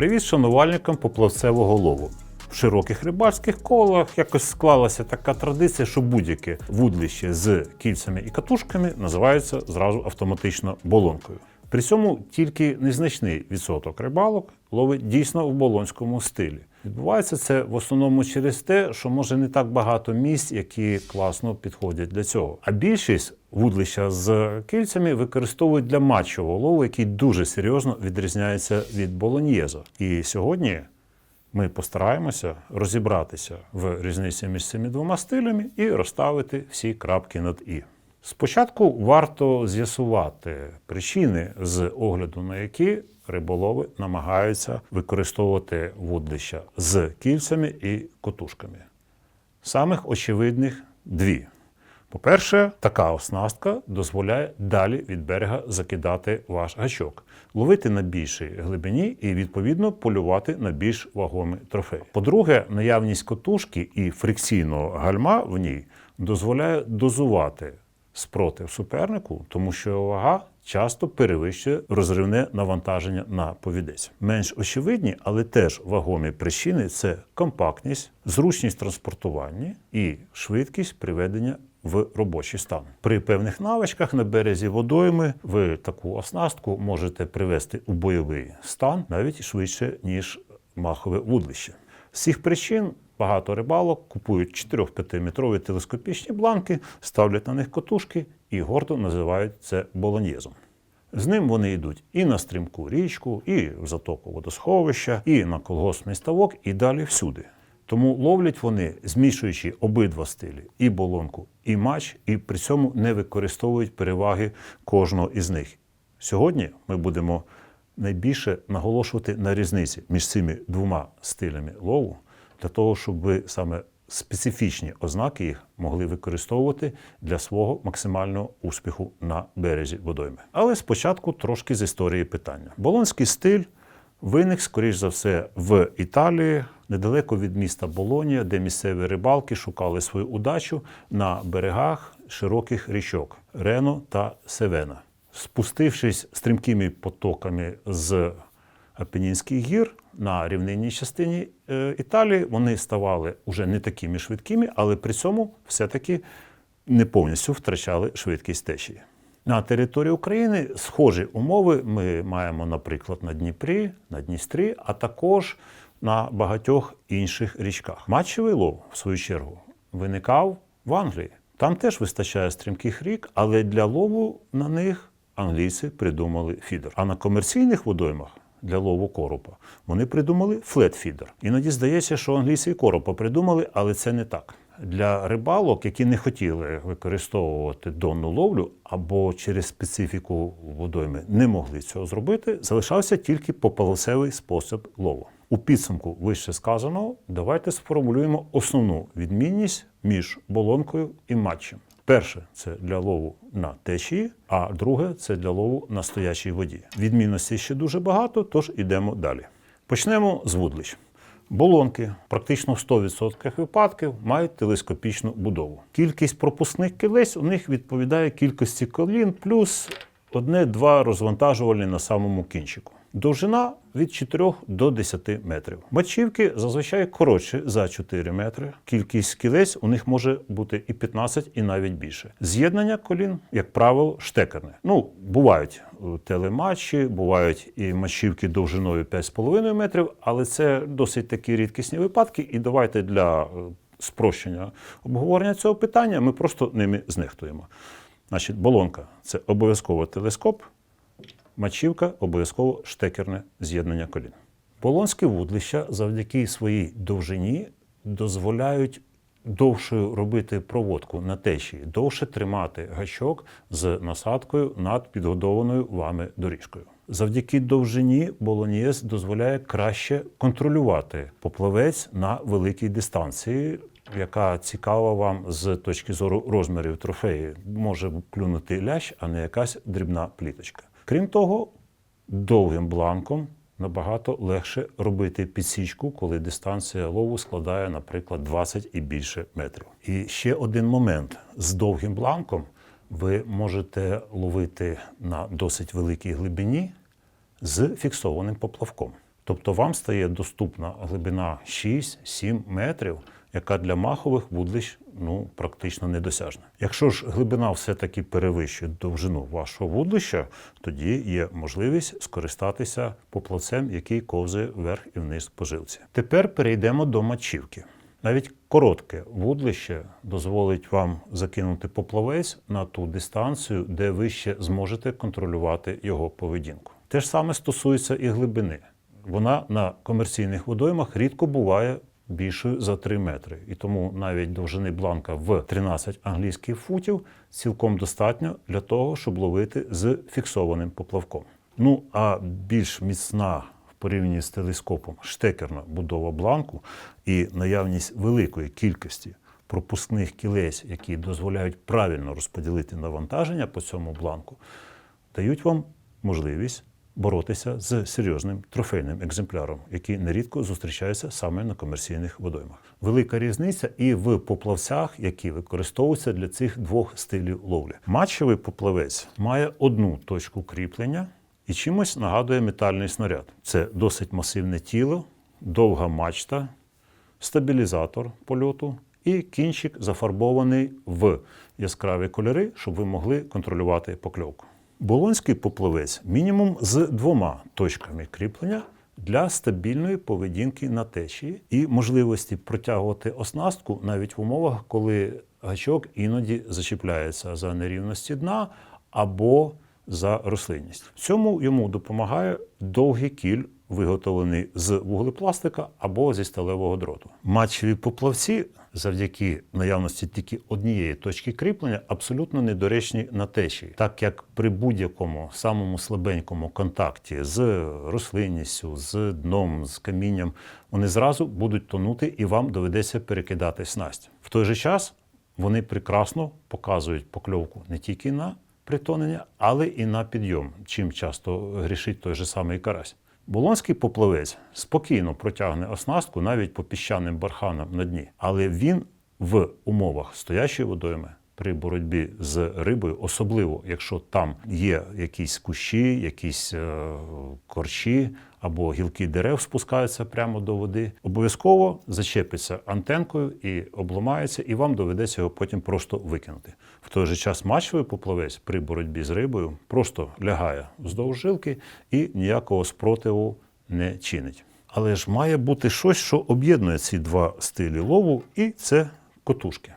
Привіт шанувальникам поплавцевого лову. В широких рибальських колах якось склалася така традиція, що будь-яке вудлище з кільцями і катушками називається зразу автоматично болонкою. При цьому тільки незначний відсоток рибалок ловить дійсно в болонському стилі. Відбувається це в основному через те, що може не так багато місць, які класно підходять для цього. А більшість вудлища з кільцями використовують для матчового лову, який дуже серйозно відрізняється від болоньєза. І сьогодні ми постараємося розібратися в різниці між цими двома стилями і розставити всі крапки над і. Спочатку варто з'ясувати причини, з огляду на які риболови намагаються використовувати вудлища з кільцями і котушками. Самих очевидних дві. По-перше, така оснастка дозволяє далі від берега закидати ваш гачок, ловити на більшій глибині і, відповідно, полювати на більш вагомі трофеї. По-друге, наявність котушки і фрикційного гальма в ній дозволяє дозувати спротив супернику, тому що вага часто перевищує розривне навантаження на повідець. Менш очевидні, але теж вагомі причини це компактність, зручність транспортування і швидкість приведення в робочий стан. При певних навичках на березі водойми ви таку оснастку можете привести у бойовий стан навіть швидше, ніж махове вудлище. З цих причин багато рибалок купують 4-5 метрові телескопічні бланки, ставлять на них котушки і гордо називають це болоньєзом. З ним вони йдуть і на стрімку річку, і в затоку водосховища, і на колгоспний ставок, і далі всюди. Тому ловлять вони, змішуючи обидва стилі і болонку, і мач, і при цьому не використовують переваги кожного із них. Сьогодні ми будемо найбільше наголошувати на різниці між цими двома стилями лову, для того, щоб саме специфічні ознаки їх могли використовувати для свого максимального успіху на березі водойми. Але спочатку трошки з історії питання. Болонський стиль виник, скоріш за все, в Італії, недалеко від міста Болонія, де місцеві рибалки шукали свою удачу на берегах широких річок Рено та Севена. Спустившись стрімкими потоками з Апенінських гір на рівнинній частині е, Італії, вони ставали уже не такими швидкими, але при цьому все-таки не повністю втрачали швидкість течії. На території України схожі умови ми маємо, наприклад, на Дніпрі, на Дністрі, а також на багатьох інших річках. Матчевий лов, в свою чергу, виникав в Англії. Там теж вистачає стрімких рік, але для лову на них англійці придумали фідер. А на комерційних водоймах для лову коропа вони придумали флетфідер. Іноді здається, що англійці і коропа придумали, але це не так. Для рибалок, які не хотіли використовувати донну ловлю або через специфіку водойми не могли цього зробити, залишався тільки пополосевий спосіб лову. У підсумку вище сказаного, давайте сформулюємо основну відмінність між болонкою і матчем. Перше це для лову на течії, а друге це для лову на стоячій воді. Відмінностей ще дуже багато, тож ідемо далі. Почнемо з вудлищ. Болонки практично в 100% випадків мають телескопічну будову. Кількість пропускних кілець у них відповідає кількості колін плюс одне-два розвантажувальні на самому кінчику. Довжина від 4 до 10 метрів. Мачівки зазвичай коротші за 4 метри. Кількість кілець у них може бути і 15, і навіть більше. З'єднання колін, як правило, штекерне. Ну, бувають е, телематчі, бувають і мачівки довжиною 5,5 метрів, але це досить такі рідкісні випадки. І давайте для е, спрощення обговорення цього питання ми просто ними знехтуємо. Значить, болонка це обов'язково телескоп. Мачівка обов'язково штекерне з'єднання колін. Полонські вудлища завдяки своїй довжині дозволяють довше робити проводку на течії, довше тримати гачок з насадкою над підгодованою вами доріжкою. Завдяки довжині болонієз дозволяє краще контролювати поплавець на великій дистанції, яка цікава вам з точки зору розмірів трофеї. Може клюнути лящ, а не якась дрібна пліточка. Крім того, довгим бланком набагато легше робити підсічку, коли дистанція лову складає, наприклад, 20 і більше метрів. І ще один момент: з довгим бланком ви можете ловити на досить великій глибині з фіксованим поплавком. Тобто вам стає доступна глибина 6-7 метрів, яка для махових вудлищ ну, практично недосяжна. Якщо ж глибина все-таки перевищує довжину вашого вудлища, тоді є можливість скористатися поплавцем, який ковзає вверх і вниз по жилці. Тепер перейдемо до мачівки. Навіть коротке вудлище дозволить вам закинути поплавець на ту дистанцію, де ви ще зможете контролювати його поведінку. Те ж саме стосується і глибини. Вона на комерційних водоймах рідко буває більшою за 3 метри. І тому навіть довжини бланка в 13 англійських футів цілком достатньо для того, щоб ловити з фіксованим поплавком. Ну а більш міцна в порівнянні з телескопом штекерна будова бланку і наявність великої кількості пропускних кілець, які дозволяють правильно розподілити навантаження по цьому бланку, дають вам можливість боротися з серйозним трофейним екземпляром, який нерідко зустрічається саме на комерційних водоймах. Велика різниця і в поплавцях, які використовуються для цих двох стилів ловлі. Матчевий поплавець має одну точку кріплення і чимось нагадує метальний снаряд. Це досить масивне тіло, довга мачта, стабілізатор польоту і кінчик зафарбований в яскраві кольори, щоб ви могли контролювати покльовку. Болонський поплавець мінімум з двома точками кріплення для стабільної поведінки на течії і можливості протягувати оснастку навіть в умовах, коли гачок іноді зачіпляється за нерівності дна або за рослинність. Цьому йому допомагає довгий кіль, виготовлений з вуглепластика або зі сталевого дроту. Матчеві поплавці завдяки наявності тільки однієї точки кріплення абсолютно недоречні на течії, так як при будь-якому самому слабенькому контакті з рослинністю, з дном, з камінням, вони зразу будуть тонути і вам доведеться перекидати снасть. В той же час вони прекрасно показують покльовку не тільки на притонення, але і на підйом, чим часто грішить той же самий карась. Болонський поплавець спокійно протягне оснастку навіть по піщаним барханам на дні, але він в умовах стоячої водойми при боротьбі з рибою, особливо якщо там є якісь кущі, якісь е, корчі або гілки дерев спускаються прямо до води, обов'язково зачепиться антенкою і обламається, і вам доведеться його потім просто викинути. Той же час мачовий поплавець при боротьбі з рибою просто лягає вздовж жилки і ніякого спротиву не чинить. Але ж має бути щось, що об'єднує ці два стилі лову, і це котушки.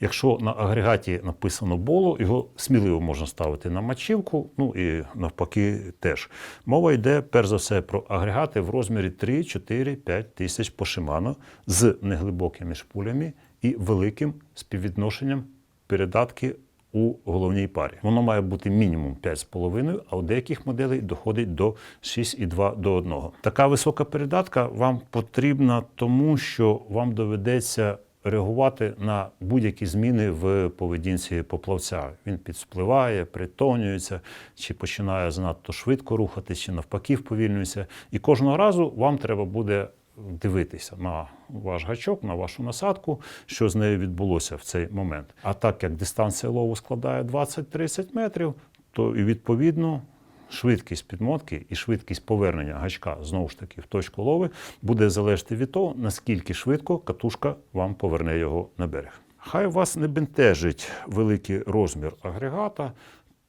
Якщо на агрегаті написано боло, його сміливо можна ставити на мачівку, ну і навпаки теж. Мова йде перш за все про агрегати в розмірі 3, 4, 5 тисяч по Shimano з неглибокими шпулями і великим співвідношенням передатки у головній парі. Воно має бути мінімум 5,5, а у деяких моделей доходить до 6,2 до 1. Така висока передатка вам потрібна тому, що вам доведеться реагувати на будь-які зміни в поведінці поплавця. Він підспливає, притонюється, чи починає занадто швидко рухатись, чи навпаки вповільнюється. І кожного разу вам треба буде дивитися на ваш гачок, на вашу насадку, що з нею відбулося в цей момент. А так як дистанція лову складає 20-30 метрів, то і відповідно швидкість підмотки і швидкість повернення гачка знову ж таки в точку лови буде залежати від того, наскільки швидко катушка вам поверне його на берег. Хай вас не бентежить великий розмір агрегата,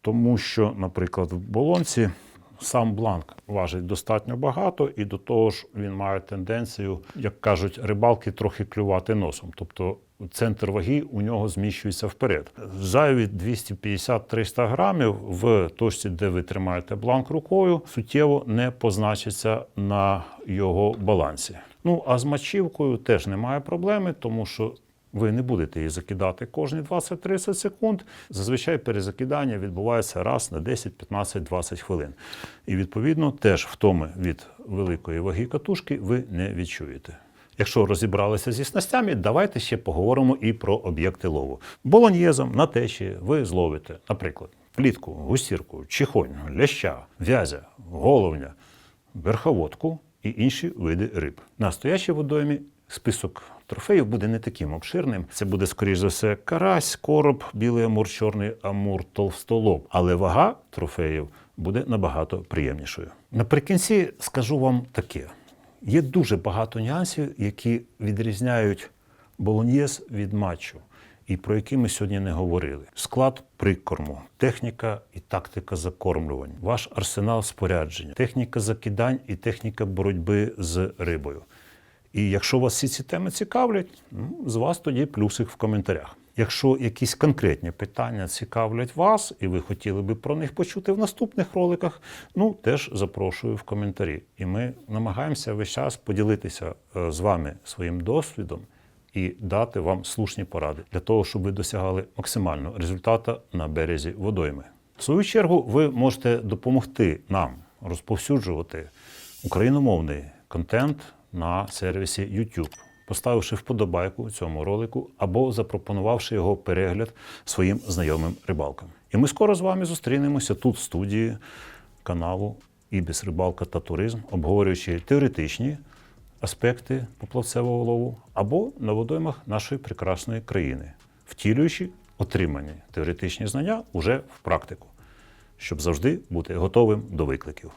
тому що, наприклад, в болонці сам бланк важить достатньо багато, і до того ж він має тенденцію, як кажуть, рибалки трохи клювати носом. Тобто центр ваги у нього зміщується вперед. Зайві 250-300 грамів в точці, де ви тримаєте бланк рукою, суттєво не позначиться на його балансі. Ну а з мачівкою теж немає проблеми, тому що ви не будете її закидати кожні 20-30 секунд. Зазвичай перезакидання відбувається раз на 10, 15, 20 хвилин. І відповідно теж втоми від великої ваги катушки ви не відчуєте. Якщо розібралися зі снастями, давайте ще поговоримо і про об'єкти лову. Болоньєзом на течі ви зловите, наприклад, плітку, гусірку, чихонь, ляща, в'язя, головня, верховодку і інші види риб. На стоячій водоймі список трофеїв буде не таким обширним. Це буде, скоріш за все, карась, короб, білий амур, чорний амур, товстолоб. Але вага трофеїв буде набагато приємнішою. Наприкінці скажу вам таке: є дуже багато нюансів, які відрізняють болоньєз від матчу, і про які ми сьогодні не говорили. Склад прикорму, техніка і тактика закормлювання, ваш арсенал спорядження, техніка закидань і техніка боротьби з рибою. І якщо вас всі ці теми цікавлять, ну, з вас тоді плюсик в коментарях. Якщо якісь конкретні питання цікавлять вас, і ви хотіли би про них почути в наступних роликах, ну теж запрошую в коментарі. І ми намагаємося весь час поділитися е, з вами своїм досвідом і дати вам слушні поради для того, щоб ви досягали максимального результату на березі водойми. В свою чергу, ви можете допомогти нам розповсюджувати україномовний контент на сервісі YouTube, поставивши вподобайку цьому ролику або запропонувавши його перегляд своїм знайомим рибалкам. І ми скоро з вами зустрінемося тут, в студії каналу Ібіс Рибалка та Туризм, обговорюючи теоретичні аспекти поплавцевого лову або на водоймах нашої прекрасної країни, втілюючи отримані теоретичні знання уже в практику, щоб завжди бути готовим до викликів.